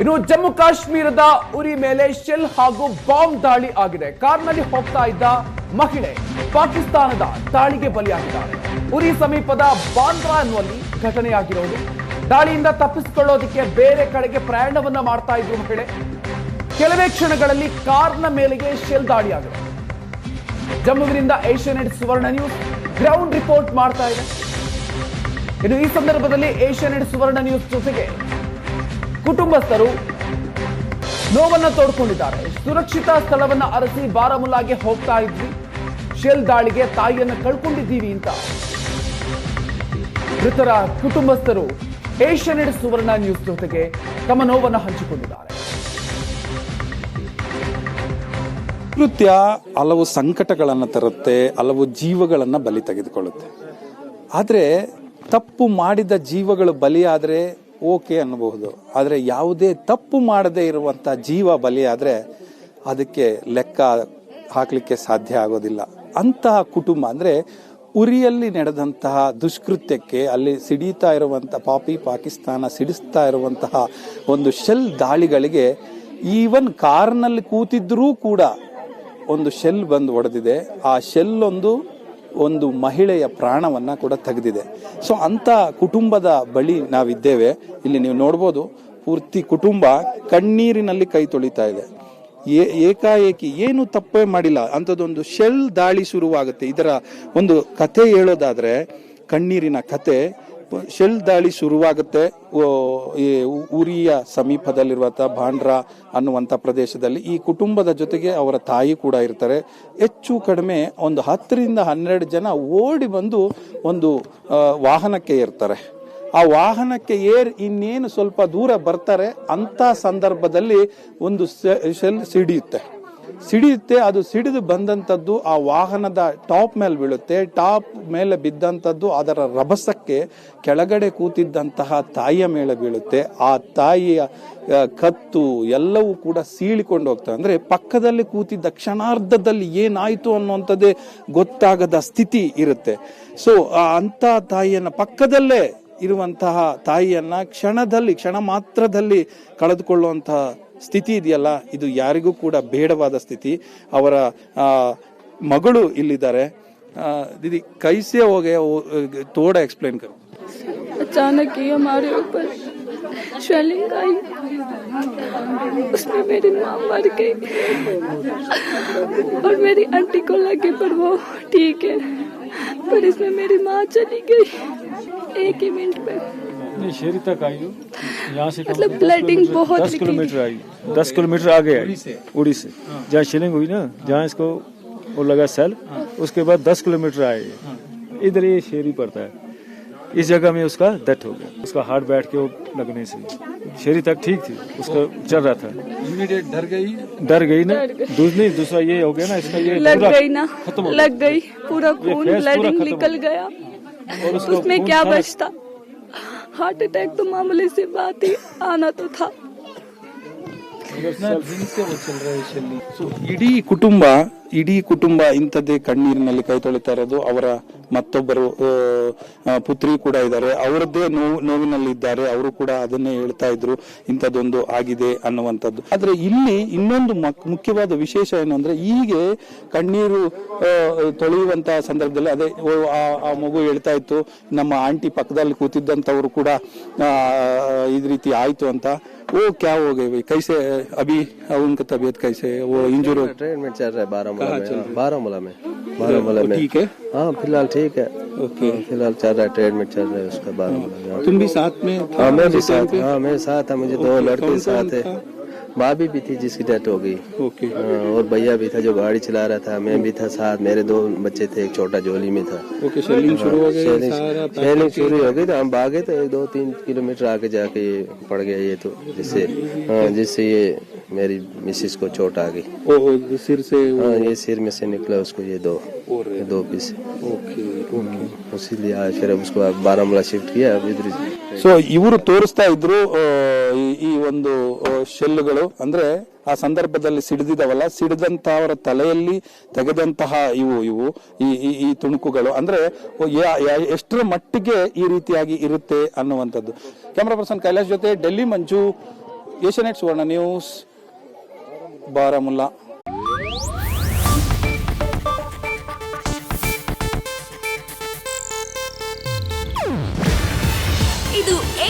ಇನ್ನು ಜಮ್ಮು ಕಾಶ್ಮೀರದ ಉರಿ ಮೇಲೆ ಶೆಲ್ ಹಾಗೂ ಬಾಂಬ್ ದಾಳಿ ಆಗಿದೆ. ಕಾರ್ನಲ್ಲಿ ಹೋಗ್ತಾ ಇದ್ದ ಮಹಿಳೆ ಪಾಕಿಸ್ತಾನದ ದಾಳಿಗೆ ಬಲಿಯಾಗಿದ್ದಾರೆ ಉರಿ ಸಮೀಪದ ಬಾಂದ್ರಾ ಅನ್ನುವಲ್ಲಿ ಘಟನೆಯಾಗಿರೋದು. ದಾಳಿಯಿಂದ ತಪ್ಪಿಸಿಕೊಳ್ಳೋದಕ್ಕೆ ಬೇರೆ ಕಡೆಗೆ ಪ್ರಯಾಣವನ್ನ ಮಾಡ್ತಾ ಇದ್ರು ಮಹಿಳೆ. ಕೆಲವೇ ಕ್ಷಣಗಳಲ್ಲಿ ಕಾರ್ನ ಮೇಲೆಗೆ ಶೆಲ್ ದಾಳಿ ಆಗಿದೆ ಜಮ್ಮುವಿನಿಂದ Asianet Suvarna news ground report ಮಾಡ್ತಾ ಇದೆ. ಇನ್ನು ಈ ಸಂದರ್ಭದಲ್ಲಿ ಏಷ್ಯಾನೆಟ್ ಸುವರ್ಣ ನ್ಯೂಸ್ ಜೊತೆಗೆ ಕುಟುಂಬಸ್ಥರು ನೋವನ್ನ ತೋಡ್ಕೊಂಡಿದ್ದಾರೆ. ಸುರಕ್ಷಿತ ಸ್ಥಳವನ್ನ ಅರಸಿ ಬಾರಾಮುಲ್ಲಾಗೆ ಹೋಗ್ತಾ ಇದ್ವಿ. ಶೆಲ್ ದಾಳಿಗೆ ತಾಯಿಯನ್ನು ಕಳ್ಕೊಂಡಿದ್ದೀವಿ ಅಂತ. ಮೃತರ ಕುಟುಂಬಸ್ಥರು ಏಷ್ಯಾನೆಟ್ ಸುವರ್ಣ ನ್ಯೂಸ್ ಜೊತೆಗೆ ತಮ್ಮ ನೋವನ್ನು ಹಂಚಿಕೊಂಡಿದ್ದಾರೆ. ಕೃತ್ಯ ಹಲವು ಸಂಕಟಗಳನ್ನು ತರುತ್ತೆ, ಹಲವು ಜೀವಗಳನ್ನು ಬಲಿ ತೆಗೆದುಕೊಳ್ಳುತ್ತೆ. ಆದರೆ ತಪ್ಪು ಮಾಡಿದ ಜೀವಗಳು ಬಲಿಯಾದರೆ ಓಕೆ ಅನ್ನಬಹುದು. ಆದರೆ ಯಾವುದೇ ತಪ್ಪು ಮಾಡದೇ ಇರುವಂಥ ಜೀವ ಬಲಿಯಾದರೆ ಅದಕ್ಕೆ ಲೆಕ್ಕ ಹಾಕಲಿಕ್ಕೆ ಸಾಧ್ಯ ಆಗೋದಿಲ್ಲ. ಅಂತಹ ಕುಟುಂಬ ಅಂದರೆ ಉರಿಯಲ್ಲಿ ನಡೆದಂತಹ ದುಷ್ಕೃತ್ಯಕ್ಕೆ ಅಲ್ಲಿ ಸಿಡಿತಾ ಇರುವಂಥ ಪಾಪಿ ಪಾಕಿಸ್ತಾನ ಸಿಡಿಸ್ತಾ ಇರುವಂತಹ ಒಂದು ಶೆಲ್ ದಾಳಿಗಳಿಗೆ ಈವನ್ ಕಾರ್ನಲ್ಲಿ ಕೂತಿದ್ರೂ ಕೂಡ ಒಂದು ಶೆಲ್ ಬಂದು ಒಡೆದಿದೆ. ಆ ಶೆಲ್ ಒಂದು ಒಂದು ಮಹಿಳೆಯ ಪ್ರಾಣವನ್ನ ಕೂಡ ತೆಗೆದಿದೆ. ಸೊ ಅಂತ ಕುಟುಂಬದ ಬಳಿ ನಾವಿದ್ದೇವೆ. ಇಲ್ಲಿ ನೀವು ನೋಡ್ಬೋದು, ಪೂರ್ತಿ ಕುಟುಂಬ ಕಣ್ಣೀರಿನಲ್ಲಿ ಕೈ ತೊಳಿತಾ ಇದೆ. ಏಕಾಏಕಿ ಏನು ತಪ್ಪೇ ಮಾಡಿಲ್ಲ. ಅಂಥದ್ದೊಂದು ಶೆಲ್ ದಾಳಿ ಶುರುವಾಗುತ್ತೆ. ಇದರ ಒಂದು ಕತೆ ಹೇಳೋದಾದ್ರೆ, ಕಣ್ಣೀರಿನ ಕತೆ ಶೆಲ್ ದಾಳಿ ಶುರುವಾಗುತ್ತೆ. ಈ ಉರಿಯ ಸಮೀಪದಲ್ಲಿರುವಂಥ ಭಾಂಡ್ರಾ ಅನ್ನುವಂಥ ಪ್ರದೇಶದಲ್ಲಿ ಈ ಕುಟುಂಬದ ಜೊತೆಗೆ ಅವರ ತಾಯಿ ಕೂಡ ಇರ್ತಾರೆ. ಹೆಚ್ಚು ಕಡಿಮೆ ಒಂದು ಹತ್ತರಿಂದ ಹನ್ನೆರಡು ಜನ ಓಡಿ ಬಂದು ಒಂದು ವಾಹನಕ್ಕೆ ಏರ್ತಾರೆ. ಆ ವಾಹನಕ್ಕೆ ಏರ್ ಇನ್ನೇನು ಸ್ವಲ್ಪ ದೂರ ಬರ್ತಾರೆ, ಅಂಥ ಸಂದರ್ಭದಲ್ಲಿ ಒಂದು ಶೆಲ್ ಸಿಡಿಯುತ್ತೆ. ಸಿಡಿಯುತ್ತೆ, ಅದು ಸಿಡಿದು ಬಂದಂಥದ್ದು ಆ ವಾಹನದ ಟಾಪ್ ಮೇಲೆ ಬೀಳುತ್ತೆ. ಟಾಪ್ ಮೇಲೆ ಬಿದ್ದಂಥದ್ದು ಅದರ ರಭಸಕ್ಕೆ ಕೆಳಗಡೆ ಕೂತಿದ್ದಂತಹ ತಾಯಿಯ ಮೇಲೆ ಬೀಳುತ್ತೆ. ಆ ತಾಯಿಯ ಕತ್ತು ಎಲ್ಲವೂ ಕೂಡ ಸೀಳಿಕೊಂಡು ಹೋಗ್ತದೆ ಅಂದರೆ ಪಕ್ಕದಲ್ಲಿ ಕೂತಿದ್ದ ಕ್ಷಣಾರ್ಧದಲ್ಲಿ ಏನಾಯಿತು ಅನ್ನುವಂಥದ್ದೇ ಗೊತ್ತಾಗದ ಸ್ಥಿತಿ ಇರುತ್ತೆ. ಸೊ ಅಂಥ ತಾಯಿಯನ್ನು ಪಕ್ಕದಲ್ಲೇ ಇರುವಂತಹ ತಾಯಿಯನ್ನ ಕ್ಷಣದಲ್ಲಿ, ಕ್ಷಣ ಮಾತ್ರದಲ್ಲಿ ಕಳೆದುಕೊಳ್ಳುವಂತಹ ಸ್ಥಿತಿ ಇದೆಯಲ್ಲ ಇದು ಯಾರಿಗೂ ಕೂಡ ಬೇಡವಾದ ಸ್ಥಿತಿ ಅವರ ಆ, ಮಗಳು ಇಲ್ಲಿದ್ದಾರೆ ಆ, ದೀದಿ ಕೈಸೆ ಹೋಗೆ ತೋಡ ಎಕ್ಸ್ಪ್ಲೇನ್ ಕರು अचानक ही हमारे ऊपर स्वेलिंग आई उसमें मेरी माँ मर गई और मेरी आंटी को लगी पर वो ठीक है पर इसमें मेरी माँ चली गई एक ही मिनट में नहीं शेरी तक आई हो। यहाँ से मतलब ब्लडिंग दस बहुत दस किलोमीटर आई। दस किलोमीटर आगे आई उड़ी से। जहाँ शिलिंग हुई ना जहाँ इसको वो लगा सेल उसके बाद दस किलोमीटर आए। इधर ये शेरी पड़ता है। इस जगह में उसका डेथ हो गया। उसका हार्ट बैठ के वो लगने से। शेरी तक ठीक थी। उसका चल रहा था। इमीडिएट डर गई। डर गई ना। दूसरी दूसरा ये हो गया ना इसका ये लग गई ना? खत्म लग गई। पूरा खून ब्लडिंग निकल गया। और उसमें क्या बचता? हार्ट अटैक तो मामूली सी बात ही आना तो था ಸೊ ಇಡೀ ಕುಟುಂಬ ಇಡೀ ಕುಟುಂಬ ಇಂಥದ್ದೇ ಕಣ್ಣೀರಿನಲ್ಲಿ ಕೈ ತೊಳಿತಾ ಇರೋದು ಅವರ ಮತ್ತೊಬ್ಬರು ಪುತ್ರಿ ಕೂಡ ಇದ್ದಾರೆ. ಅವರದ್ದೇ ನೋವು ನೋವಿನಲ್ಲಿದ್ದಾರೆ. ಅವರು ಕೂಡ ಅದನ್ನೇ ಹೇಳ್ತಾ ಇದ್ರು. ಇಂಥದ್ದೊಂದು ಆಗಿದೆ ಅನ್ನುವಂಥದ್ದು. ಆದರೆ ಇಲ್ಲಿ ಇನ್ನೊಂದು ಮುಖ್ಯವಾದ ವಿಶೇಷ ಏನು ಹೀಗೆ ಕಣ್ಣೀರು ತೊಳೆಯುವಂತ ತೊಳೆಯುವಂತಹ ಸಂದರ್ಭದಲ್ಲಿ ಅದೇ ಆ ಮಗು ಹೇಳ್ತಾ ಇತ್ತು ನಮ್ಮ ಆಂಟಿ ಪಕ್ಕದಲ್ಲಿ ಕೂತಿದ್ದಂಥವ್ರು ಕೂಡ ಆ, ರೀತಿ ಆಯಿತು ಅಂತ. वो क्या हो गए भाई? कैसे अभी उनका तबियत कैसे है? वो इंजर हो ट्रीटमेंट चल रहा है बारामूला में हाँ, बारामूला में बारामूला में। ठीक है? हाँ फ़िलहाल ठीक है। ओके। हाँ, फ़िलहाल चल रहा है ट्रीटमेंट चल रहा है उसका बारामूला हाँ। तुम भी साथ में? हाँ मैं भी साथ हाँ मैं साथ है मुझे दो लड़के साथ है? माँ भी भी थी जिसकी डेथ हो गई। ओके। हाँ, और भैया भी था जो गाड़ी चला रहा था मैं भी था साथ मेरे दो बच्चे थे एक छोटा जोली में था। ओके शेलिंग शुरू हो गई शेलिंग शुरू हो गई तो हम भागे तो एक दो तीन किलोमीटर आगे जाके पड़ गया ये तो जिससे हाँ, जिससे ये मेरी मिसिस को चोट आ गई। सिर से हाँ ये सिर में से निकला उसको ये दो दो पीस हाँ, ओके उसी लिए आज फिर उसको बारामूला शिफ्ट किया अब सो इवर तोरस्ता इधर ಈ- ಒಂದು ಶೆಲ್ಲುಗಳು ಅಂದ್ರೆ ಆ ಸಂದರ್ಭದಲ್ಲಿ ಸಿಡಿದಿದವಲ್ಲ ಸಿಡಿದಂತಹವರ ತಲೆಯಲ್ಲಿ ತೆಗೆದಂತಹ ಇವು ಇವು, ಈ, ಈ- ತುಣುಕುಗಳು. ಅಂದ್ರೆ ಎಷ್ಟರ ಮಟ್ಟಿಗೆ ಈ ರೀತಿಯಾಗಿ ಇರುತ್ತೆ ಅನ್ನುವಂಥದ್ದು. ಕ್ಯಾಮ್ರಾ ಪರ್ಸನ್ ಕೈಲಾಶ್ ಜೊತೆ, Delhi Manju Asianet Suvarna news, Baramulla.